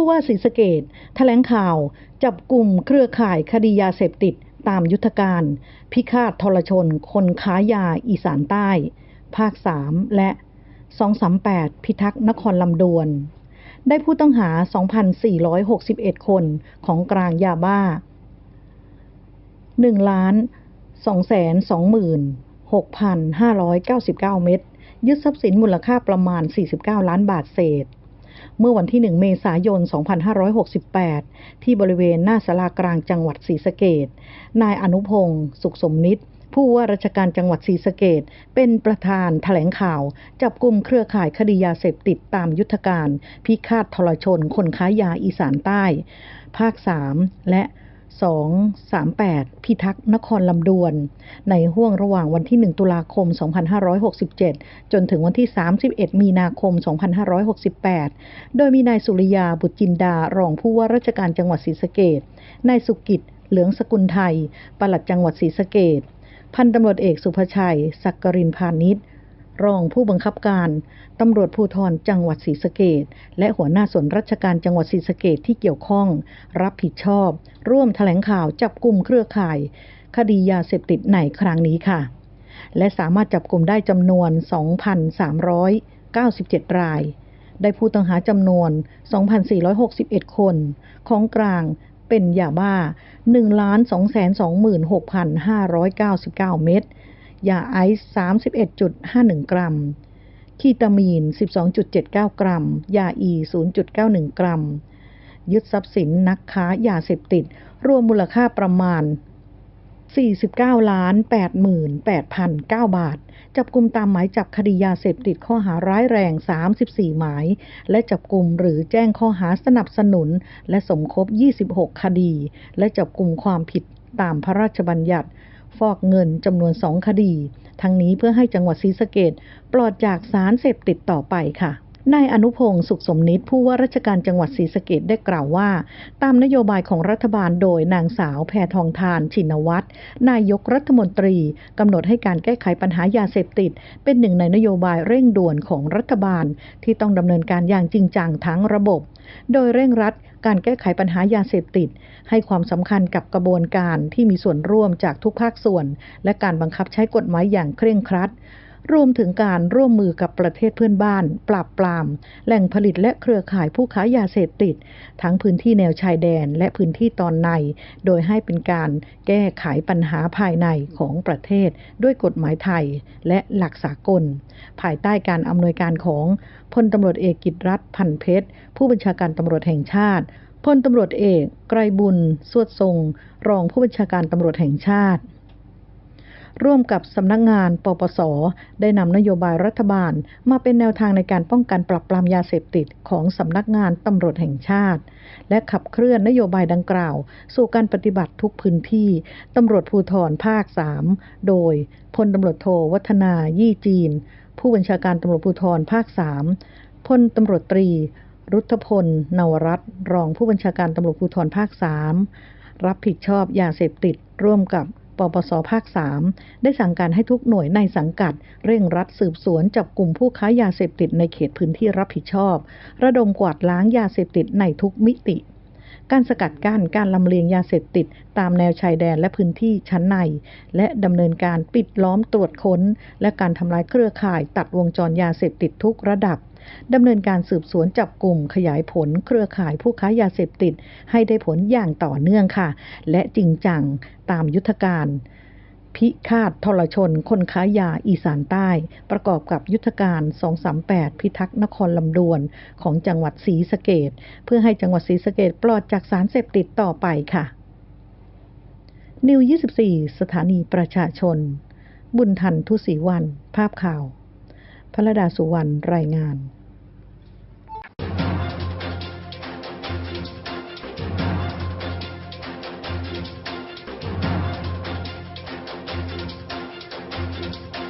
ผู้ว่าศรีสะเกดแถลงข่าว จับกลุ่มเครือข่ายคดียาเสพติดตามยุทธการ พิฆาตทรชน คนค้ายาอีสานใต้ ภาค 3 และ 238 พิทักษ์นครลำดวน ได้ผู้ต้องหา 2,461 คนของกลางยาบ้า 1 ล้าน 226,599 เม็ดยึดทรัพย์สินมูลค่าประมาณ 49 ล้านบาทเศษ เมื่อวันที่ 1 เมษายน 2568 ที่บริเวณหน้าสารากลางจังหวัดศรีสะเกดนายอนุพงศ์สุขสมนิตผู้ว่าราชการจังหวัดศรีสะเกดเป็นประธานแถลงข่าว จับกลุ่มเครือข่ายคดียาเสพติดตามยุทธการ พิฆาตทรชน คนค้ายาอีสานใต้ ภาค 3 และ 238 พิทักษ์นครลำดวน ในห่วงระหว่างวันที่ 1 ตุลาคม 2567 จนถึงวันที่ 31 มีนาคม 2568 โดยมีนายสุริยาบุตรจินดารองผู้ว่าราชการจังหวัดศรีสะเกดนายสุกิจเหลืองสกุลไทยปลัดจังหวัดศรีสะเกดพันตำรวจเอกสุภชัยสักกรินพาณิชย์ รองผู้บังคับการตำรวจภูธรจังหวัดศรีสะเกดและหัวหน้าส่วนราชการจังหวัดศรีสะเกดที่เกี่ยวข้อง รับผิดชอบ ร่วมแถลงข่าวจับกลุ่มเครือข่าย คดียาเสพติดในครั้งนี้ค่ะ และสามารถจับกลุ่มได้จำนวน 2,397 ราย ได้ผู้ต้องหาจำนวน 2,461 คน ของกลางเป็นยาบ้า 1,226,599 เม็ด ยาไอซ์31.51 กรัม คีตามีน 12.79 กรัม ยาอี 0.91 กรัม ยึดทรัพย์สินนักค้ายาเสพติด รวมมูลค่าประมาณ 49ล้าน88,009 บาท จับกลุ่มตามหมายจับคดียาเสพติดข้อหาร้ายแรง 34 หมาย และจับกลุ่มหรือแจ้งข้อหาสนับสนุน และสมคบ 26 คดี และจับกลุ่มความผิดตามพระราชบัญญัติ ฟอกเงินจำนวนสองคดี ทั้งนี้เพื่อให้จังหวัดศรีสะเกดปลอดจากสารเสพติดต่อไปค่ะ นายอนุพงศ์สุขสมนิตผู้ว่าราชการจังหวัดศรีสะเกดได้กล่าวว่า ตามนโยบายของรัฐบาลโดยนางสาวแพทองทาน ชินวัตรนายกรัฐมนตรีกำหนดให้การแก้ไขปัญหายาเสพติด เป็นหนึ่งในนโยบายเร่งด่วนของรัฐบาล ที่ต้องดำเนินการอย่างจริงจังทั้งระบบ โดยเร่งรัดการแก้ไขปัญหายาเสพติด ให้ความสำคัญกับกระบวนการที่มีส่วนร่วมจากทุกภาคส่วน และการบังคับใช้กฎหมายอย่างเคร่งครัด รวมถึงการร่วมมือกับประเทศเพื่อนบ้าน ปราบปราม แหล่งผลิตและเครือข่ายผู้ค้ายาเสพติด ทั้งพื้นที่แนวชายแดนและพื้นที่ตอนใน โดยให้เป็นการแก้ไขปัญหาภายในของประเทศ ด้วยกฎหมายไทยและหลักสากล ภายใต้การอำนวยการของพลตำรวจเอกกิตรัฐพันเพชร ผู้บัญชาการตำรวจแห่งชาติพลตำรวจเอก ไกรบุญ สวดทรง รองผู้บัญชาการตำรวจแห่งชาติ ร่วมกับสำนักงาน ปปส ได้นำนโยบายรัฐบาล มาเป็นแนวทางในการป้องกันปรับปรามยาเสพติดของสำนักงานตำรวจแห่งชาติ และขับเคลื่อนนโยบายดังกล่าว สู่การปฏิบัติทุกพื้นที่ตำรวจภูธรภาค 3 โดยพลตำรวจโทวัฒนายี่จีน ผู้บัญชาการตำรวจภูธรภาค 3พลตำรวจตรี รุทธพลนวรัตน์รองผู้บัญชาการตำรวจภูธรภาค 3 รับผิดชอบยาเสพติดร่วมกับ ปปสภาค 3 ได้สั่งการให้ทุกหน่วยในสังกัด เร่งรัดสืบสวนจับกลุ่มผู้ค้ายาเสพติดในเขตพื้นที่รับผิดชอบ ระดมกวาดล้างยาเสพติดในทุกมิติ การสกัดกั้นการลำเลียงยาเสพติด ตามแนวชายแดนและพื้นที่ชั้นใน และดำเนินการปิดล้อมตรวจค้น และการทำลายเครือข่ายตัดวงจรยาเสพติดทุกระดับดำเนินการสืบสวนจับกลุ่มขยายผลเครือข่ายผู้ค้ายาเสพติด ให้ได้ผลอย่างต่อเนื่องค่ะ และจริงจังตามยุทธการ พิฆาตทรชน คนค้ายาอีสานใต้ ประกอบกับยุทธการ 238 พิทักษ์นครลำดวน ของจังหวัดศรีสะเกดเพื่อให้จังหวัดศรีสะเกดปลอดจากสารเสพติดต่อไปค่ะ นิว 24 สถานีประชาชน บุญทันทุศรีวัน ภาพข่าวพระดาสุวรรณรายงาน